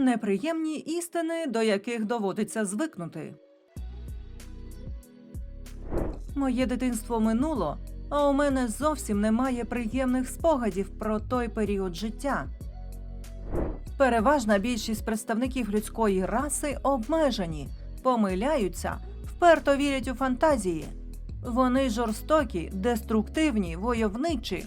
Неприємні істини, до яких доводиться звикнути. Моє дитинство минуло, а у мене зовсім немає приємних спогадів про той період життя. Переважна більшість представників людської раси обмежені, помиляються, вперто вірять у фантазії. Вони жорстокі, деструктивні, войовничі,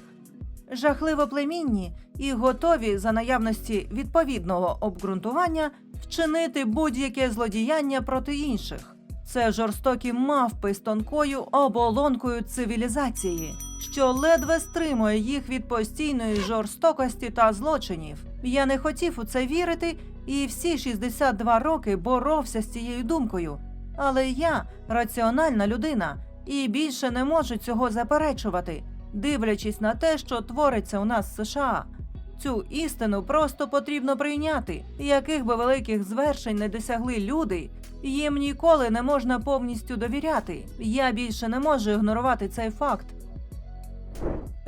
жахливо племінні і готові за наявності відповідного обґрунтування вчинити будь-яке злодіяння проти інших. Це жорстокі мавпи з тонкою оболонкою цивілізації, що ледве стримує їх від постійної жорстокості та злочинів. Я не хотів у це вірити, і всі 62 роки боровся з цією думкою. Але я раціональна людина і більше не можу цього заперечувати, дивлячись на те, що твориться у нас в США. Цю істину просто потрібно прийняти. Яких би великих звершень не досягли люди, їм ніколи не можна повністю довіряти. Я більше не можу ігнорувати цей факт.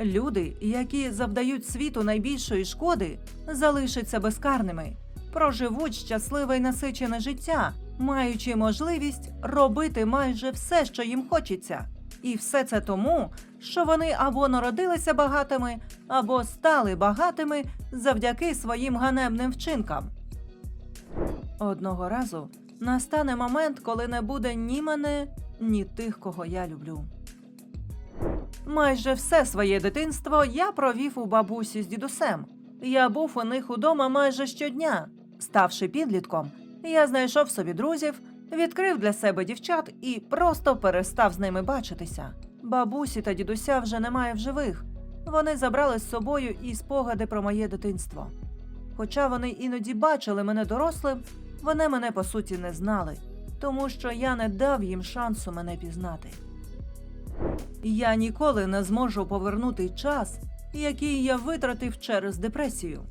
Люди, які завдають світу найбільшої шкоди, залишаться безкарними, проживуть щасливе й насичене життя, маючи можливість робити майже все, що їм хочеться. І все це тому, що вони або народилися багатими, або стали багатими завдяки своїм ганебним вчинкам. Одного разу настане момент, коли не буде ні мене, ні тих, кого я люблю. Майже все своє дитинство я провів у бабусі з дідусем. Я був у них удома майже щодня. Ставши підлітком, я знайшов собі друзів, відкрив для себе дівчат і просто перестав з ними бачитися. Бабусі та дідуся вже немає в живих. Вони забрали з собою і спогади про моє дитинство. Хоча вони іноді бачили мене дорослим, вони мене по суті не знали, тому що я не дав їм шансу мене пізнати. Я ніколи не зможу повернути час, який я витратив через депресію.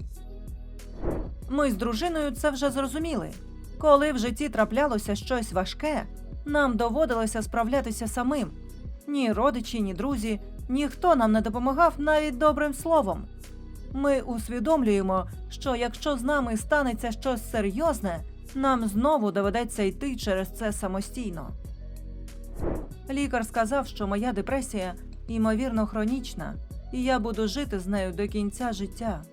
Ми з дружиною це вже зрозуміли. Коли в житті траплялося щось важке, нам доводилося справлятися самим. Ні родичі, ні друзі, ніхто нам не допомагав навіть добрим словом. Ми усвідомлюємо, що якщо з нами станеться щось серйозне, нам знову доведеться йти через це самостійно. Лікар сказав, що моя депресія ймовірно хронічна, і я буду жити з нею до кінця життя.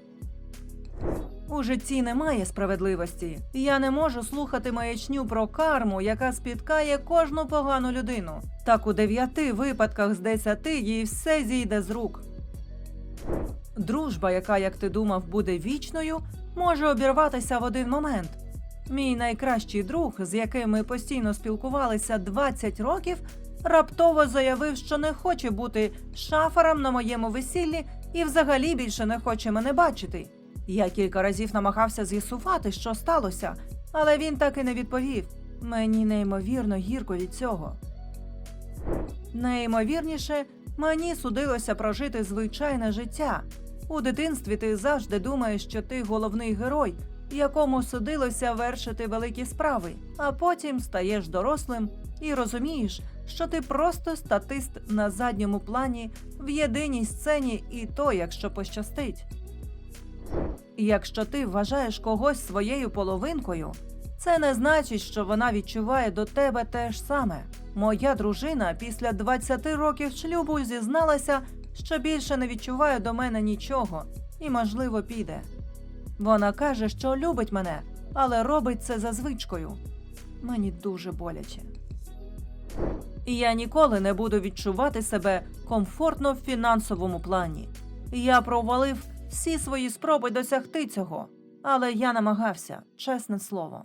У житті немає справедливості. Я не можу слухати маячню про карму, яка спіткає кожну погану людину. Так у дев'яти випадках з десяти їй все зійде з рук. Дружба, яка, як ти думав, буде вічною, може обірватися в один момент. Мій найкращий друг, з яким ми постійно спілкувалися 20 років, раптово заявив, що не хоче бути шафером на моєму весіллі і взагалі більше не хоче мене бачити. Я кілька разів намагався з'ясувати, що сталося, але він так і не відповів. Мені неймовірно гірко від цього. Найімовірніше, мені судилося прожити звичайне життя. У дитинстві ти завжди думаєш, що ти головний герой, якому судилося вершити великі справи, а потім стаєш дорослим і розумієш, що ти просто статист на задньому плані в єдиній сцені, і то, якщо пощастить. Якщо ти вважаєш когось своєю половинкою, це не значить, що вона відчуває до тебе те ж саме. Моя дружина після 20 років шлюбу зізналася, що більше не відчуває до мене нічого і, можливо, піде. Вона каже, що любить мене, але робить це за звичкою. Мені дуже боляче. І я ніколи не буду відчувати себе комфортно в фінансовому плані. Я провалив всі свої спроби досягти цього, але я намагався, чесне слово.